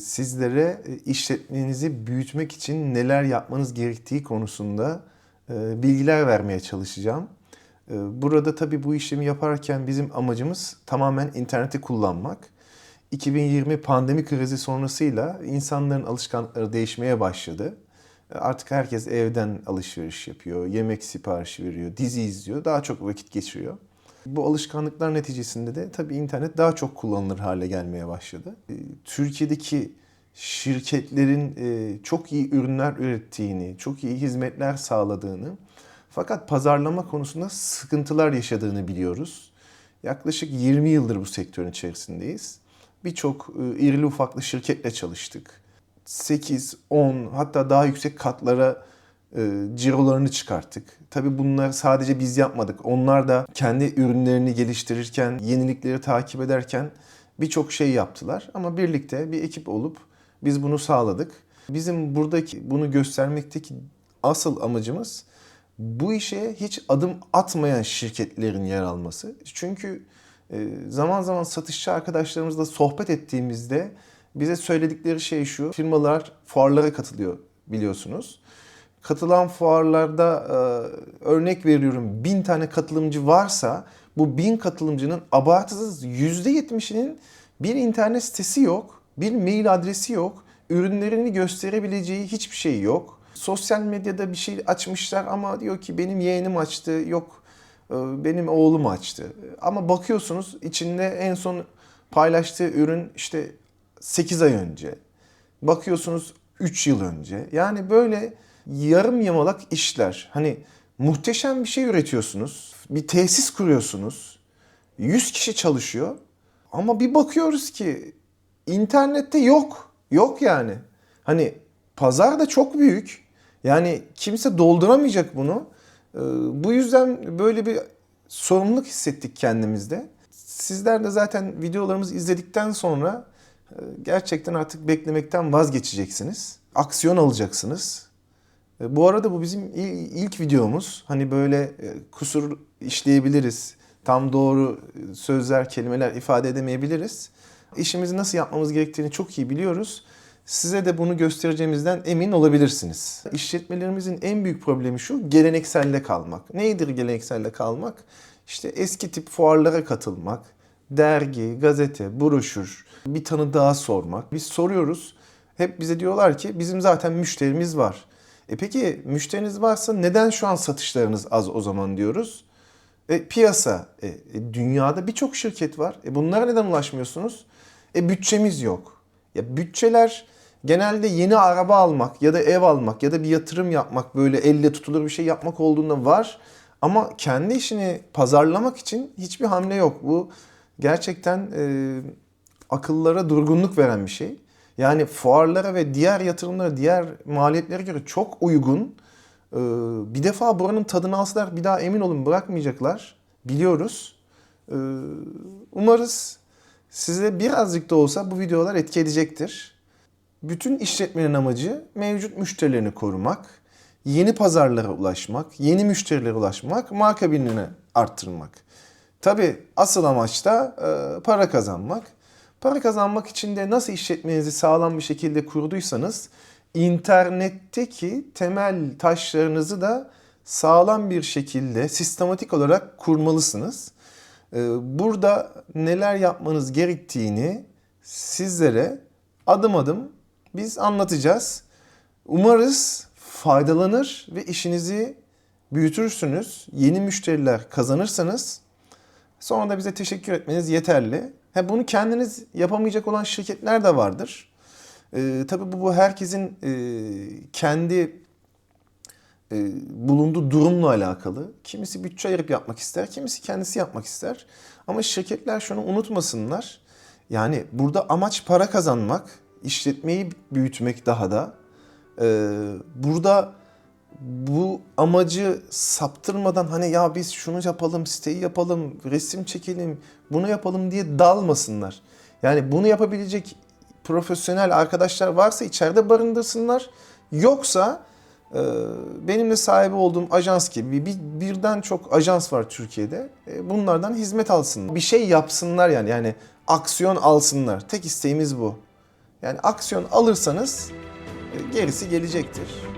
Sizlere e, işletmenizi büyütmek için neler yapmanız gerektiği konusunda e, bilgiler vermeye çalışacağım. E, Burada tabii bu işlemi yaparken bizim amacımız tamamen interneti kullanmak. 2020 pandemi krizi sonrasıyla insanların alışkanlıkları değişmeye başladı. Artık herkes evden alışveriş yapıyor, yemek siparişi veriyor, dizi izliyor, daha çok vakit geçiriyor. Bu alışkanlıklar neticesinde de tabii internet daha çok kullanılır hale gelmeye başladı. E, Türkiye'deki şirketlerin e, çok iyi ürünler ürettiğini, çok iyi hizmetler sağladığını fakat pazarlama konusunda sıkıntılar yaşadığını biliyoruz. Yaklaşık 20 yıldır bu sektörün içerisindeyiz. Birçok e, irili ufaklı şirketle çalıştık. 8, 10 hatta daha yüksek katlara cirolarını çıkarttık. Tabii bunlar sadece biz yapmadık. Onlar da kendi ürünlerini geliştirirken, yenilikleri takip ederken birçok şey yaptılar. Ama birlikte bir ekip olup biz bunu sağladık. Bizim buradaki bunu göstermekteki asıl amacımız bu işe hiç adım atmayan şirketlerin yer alması. Çünkü e, zaman zaman satışçı arkadaşlarımızla sohbet ettiğimizde bize söyledikleri şey şu. Firmalar fuarlara katılıyor biliyorsunuz. Katılan fuarlarda e, örnek veriyorum bin tane katılımcı varsa bu bin katılımcının abartısız %70'inin bir internet sitesi yok, bir mail adresi yok, ürünlerini gösterebileceği hiçbir şey yok. Sosyal medyada bir şey açmışlar ama diyor ki benim yeğenim açtı, yok e, benim oğlum açtı. Ama bakıyorsunuz içinde en son paylaştığı ürün işte 8 ay önce. Bakıyorsunuz 3 yıl önce. Yani böyle yarım yamalak işler. Hani muhteşem bir şey üretiyorsunuz. Bir tesis kuruyorsunuz. 100 kişi çalışıyor. Ama bir bakıyoruz ki internette yok. Yok yani. Hani pazar da çok büyük. Yani kimse dolduramayacak bunu. Ee, Bu yüzden böyle bir sorumluluk hissettik kendimizde. Sizler de zaten videolarımızı izledikten sonra e, gerçekten artık beklemekten vazgeçeceksiniz. Aksiyon alacaksınız. E, Bu arada bu bizim il- ilk videomuz. Hani böyle e, kusur işleyebiliriz. Tam doğru sözler, kelimeler ifade edemeyebiliriz. İşimizi nasıl yapmamız gerektiğini çok iyi biliyoruz. Size de bunu göstereceğimizden emin olabilirsiniz. İşletmelerimizin en büyük problemi şu, gelenekselde kalmak. Neydir gelenekselde kalmak? İşte eski tip fuarlara katılmak, dergi, gazete, broşür, bir tanıdığa sormak. Biz soruyoruz. Hep bize diyorlar ki bizim zaten müşterimiz var. E peki müşteriniz varsa neden şu an satışlarınız az o zaman diyoruz? E, piyasa. E, e, dünyada birçok şirket var. E, bunlara neden ulaşmıyorsunuz? E, bütçemiz yok. Ya bütçeler genelde yeni araba almak ya da ev almak ya da bir yatırım yapmak böyle elle tutulur bir şey yapmak olduğunda var. Ama kendi işini pazarlamak için hiçbir hamle yok. Bu gerçekten e, akıllara durgunluk veren bir şey. Yani fuarlara ve diğer yatırımlara, diğer maliyetlere göre çok uygun. Ee, Bir defa buranın tadını alsalar bir daha emin olun bırakmayacaklar. Biliyoruz. Ee, Umarız size birazcık da olsa bu videolar etki edecektir. Bütün işletmenin amacı mevcut müşterilerini korumak, yeni pazarlara ulaşmak, yeni müşterilere ulaşmak, marka bilinimini arttırmak. Tabi asıl amaç da e, para kazanmak. Para kazanmak için de nasıl işletmenizi sağlam bir şekilde kurduysanız internetteki temel taşlarınızı da sağlam bir şekilde sistematik olarak kurmalısınız. Ee, Burada neler yapmanız gerektiğini sizlere adım adım biz anlatacağız. Umarız faydalanır ve işinizi büyütürsünüz. Yeni müşteriler kazanırsanız Sonra da bize teşekkür etmeniz yeterli. Ha, bunu kendiniz yapamayacak olan şirketler de vardır. Ee, tabii bu, bu herkesin e, kendi e, bulunduğu durumla alakalı. Kimisi bütçe ayırıp yapmak ister, kimisi kendisi yapmak ister. Ama şirketler şunu unutmasınlar. Yani burada amaç para kazanmak, işletmeyi büyütmek daha da. Ee, burada bu amacı saptırmadan hani ya biz şunu yapalım, siteyi yapalım, resim çekelim, bunu yapalım diye dalmasınlar. Yani bunu yapabilecek profesyonel arkadaşlar varsa içeride barındırsınlar. Yoksa e, benim de sahibi olduğum ajans gibi bir, birden çok ajans var Türkiye'de. E, bunlardan hizmet alsınlar. Bir şey yapsınlar yani. Yani aksiyon alsınlar. Tek isteğimiz bu. Yani aksiyon alırsanız e, gerisi gelecektir.